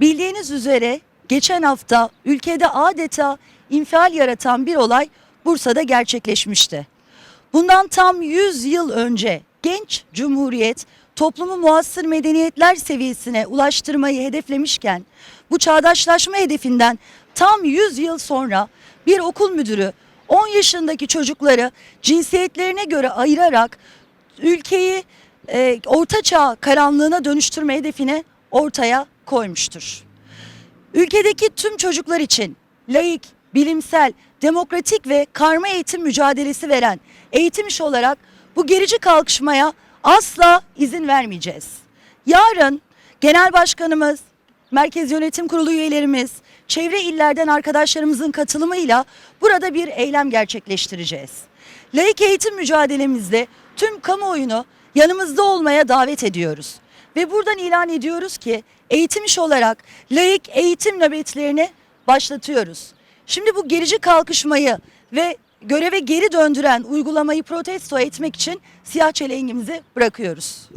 Bildiğiniz üzere geçen hafta ülkede adeta infial yaratan bir olay Bursa'da gerçekleşmişti. Bundan tam 100 yıl önce genç cumhuriyet toplumu muasır medeniyetler seviyesine ulaştırmayı hedeflemişken bu çağdaşlaşma hedefinden tam 100 yıl sonra bir okul müdürü 10 yaşındaki çocukları cinsiyetlerine göre ayırarak ülkeyi e, orta çağ karanlığına dönüştürme hedefine ortaya koymuştur. Ülkedeki tüm çocuklar için laik, bilimsel, demokratik ve karma eğitim mücadelesi veren eğitim işi olarak bu gerici kalkışmaya asla izin vermeyeceğiz. Yarın Genel Başkanımız, Merkez Yönetim Kurulu üyelerimiz, çevre illerden arkadaşlarımızın katılımıyla burada bir eylem gerçekleştireceğiz. Laik eğitim mücadelemizde tüm kamuoyunu yanımızda olmaya davet ediyoruz. Ve buradan ilan ediyoruz ki eğitim işi olarak laik eğitim nöbetlerini başlatıyoruz. Şimdi bu gerici kalkışmayı ve göreve geri döndüren uygulamayı protesto etmek için siyah çelengimizi bırakıyoruz.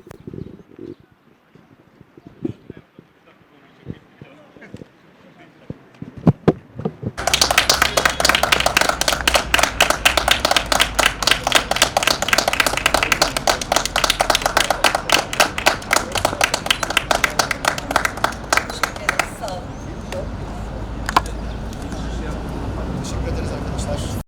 arkadaşlar.